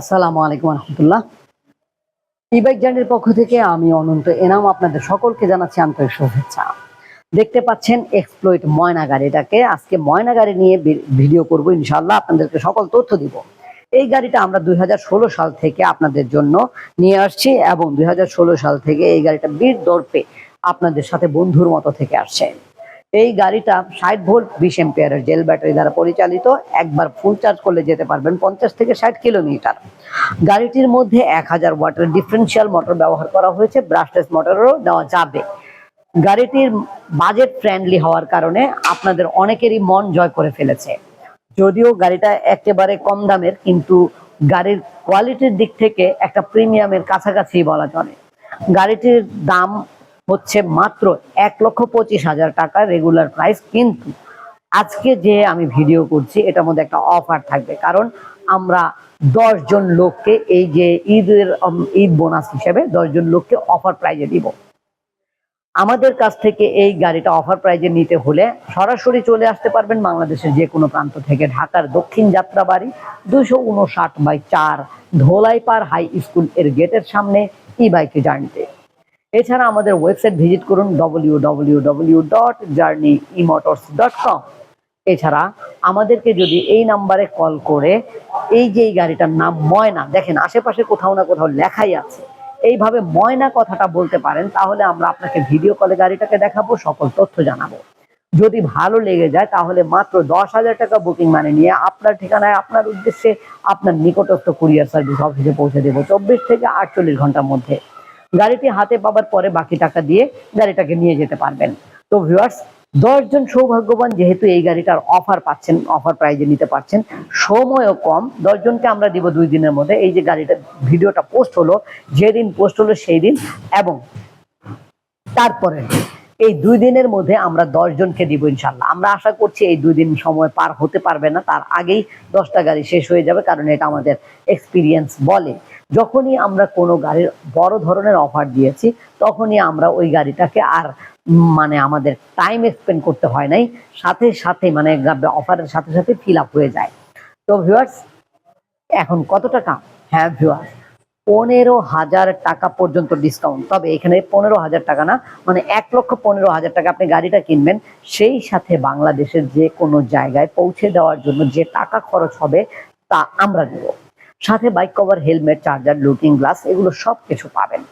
আসসালামু আলাইকুম রহমতুল্লাহ ই বাইক জার্নির পক্ষ থেকে আমি অনন্ত এনাম, আপনাদের সকলকে জানাচ্ছি আন্তরিক শুভেচ্ছা। দেখতে পাচ্ছেন এক্সপ্লয়েট ময়না গাড়িটাকে। আজকে ময়না গাড়ি নিয়ে ভিডিও করব ইনশাল্লাহ আপনাদেরকে সকল তথ্য দিব। এই গাড়িটা আমরা দুই হাজার ষোলো সাল থেকে আপনাদের জন্য নিয়ে আসছি এবং দুই হাজার ষোলো সাল থেকে এই গাড়িটা বীর দর্পে আপনাদের সাথে বন্ধুর মতো থেকে আসছে। এই গাড়িটা ষাট ভোল্ট বিশ এম্পিয়ারের জেল ব্যাটারি দ্বারা পরিচালিত। একবার ফুল চার্জ করলে যেতে পারবেন পঞ্চাশ থেকে ষাট কিলোমিটার। গাড়িটির মধ্যে এক হাজার ওয়াটের ডিফারেন্সিয়াল মোটর ব্যবহার করা হয়েছে ব্রাশলেস মোটরও দেওয়া যাবে। গাড়িটির বাজেট ফ্রেন্ডলি হওয়ার কারণে আপনাদের অনেকেরই মন জয় করে ফেলেছে। যদিও গাড়িটা একেবারে কম দামের, কিন্তু গাড়ির কোয়ালিটির দিক থেকে একটা প্রিমিয়ামের কাছাকাছি বলা চলে। গাড়িটির দাম হচ্ছে মাত্র এক লক্ষ পঁচিশ হাজার টাকা রেগুলার প্রাইস কিন্তু আজকে যে আমি ভিডিও করছি, এটার মধ্যে একটা অফার থাকবে। কারণ আমরা জন লোককে এই যে ঈদের ঈদ বোনাস হিসেবে জন লোককে অফার প্রাইজে দিব। আমাদের কাছ থেকে এই গাড়িটা অফার প্রাইজে নিতে হলে সরাসরি চলে আসতে পারবেন বাংলাদেশের যে কোনো প্রান্ত থেকে। ঢাকার দক্ষিণ যাত্রাবাড়ি দুশো উনষাট বাই চার ধোলাইপাড় হাই স্কুলের গেটের সামনে ই বাইকে জার্নিতে এছাড়া আমাদের ওয়েবসাইট ভিজিট করুন W W W dot journey emotors dot এছাড়া আমাদেরকে যদি এই নাম্বারে কল করে এই যে এই গাড়িটার নাম ময়না, দেখেন আশেপাশে কোথাও না কোথাও লেখাই আছে। এইভাবে ময়না কথাটা বলতে পারেন, তাহলে আমরা আপনাকে ভিডিও কলে গাড়িটাকে দেখাবো, সকল তথ্য জানাব। যদি ভালো লেগে যায়, তাহলে মাত্র দশ হাজার টাকা বুকিং মানে নিয়ে আপনার ঠিকানায়, আপনার উদ্দেশ্যে আপনার নিকটস্থ কুরিয়ার সার্ভিস অফিসে পৌঁছে দেবো, চব্বিশ থেকে আটচল্লিশ ঘণ্টার মধ্যে। গাড়িটি হাতে পাবার পরে বাকি টাকা দিয়ে গাড়িটাকে নিয়ে যেতে পারবেন। তো ভিউয়ার্স দশজন সৌভাগ্যবান যেহেতু এই গাড়িটার অফার পাচ্ছেন অফার প্রাইজে নিতে পারছেন, সময়ও কম। দশজনকে আমরা দিব দুই দিনের মধ্যে। এই যে গাড়িটা, ভিডিওটা পোস্ট হলো, যেদিন পোস্ট হলো সেই দিন এবং তারপরে এই দুই দিনের মধ্যে আমরা জনকে দিব ইনশাল্লাহ আমরা আশা করছি এই দুই দিন সময় পার হতে পারবে না। তার আগেই দশটা গাড়ি শেষ হয়ে যাবে, কারণ এটা আমাদের এক্সপিরিয়েন্স বলে। যখনই আমরা কোনো গাড়ির বড় ধরনের অফার দিয়েছি, তখনই আমরা ওই গাড়িটাকে আর মানে আমাদের টাইম এক্সপেন্ড করতে হয় নাই। সাথে সাথে মানে অফারের সাথে সাথে ফিল আপ হয়ে যায়। তো ভিউয়ার্স এখন কত টাকা? হ্যাঁ ভিউয়ার্স পনেরো হাজার টাকা পর্যন্ত ডিসকাউন্ট তবে এখানে পনেরো হাজার টাকা না মানে এক লক্ষ পনেরো হাজার টাকা আপনি গাড়িটা কিনবেন, সেই সাথে বাংলাদেশের যে কোনো জায়গায় পৌঁছে দেওয়ার জন্য যে টাকা খরচ হবে, তা আমরা দেব। সাথে bike cover helmet charger looking glass এগুলো সব কিছু পাবেন।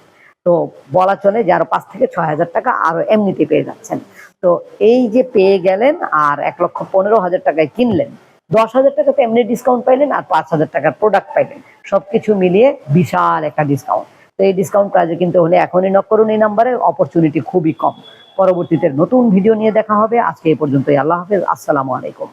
তো বলা চলে যে আরও পাঁচ থেকে ছয় হাজার টাকা আরও এমনিতে পেয়ে যাচ্ছেন। তো এই যে পেয়ে গেলেন আর এক লক্ষ পনেরো হাজার টাকায় কিনলেন, দশ হাজার টাকা তো এমনি ডিসকাউন্ট পাইলেন আর পাঁচ হাজার টাকার প্রোডাক্ট পাইলেন। সবকিছু মিলিয়ে বিশাল একটা ডিসকাউন্ট তো এই ডিসকাউন্ট প্রাইজে কিন্তু হলে এখনই নক করুন এই নাম্বারে অপরচুনিটি খুবই কম। পরবর্তীতে নতুন ভিডিও নিয়ে দেখা হবে। আজকে এই পর্যন্তই। আল্লাহ হাফেজ। আসসালামু আলাইকুম।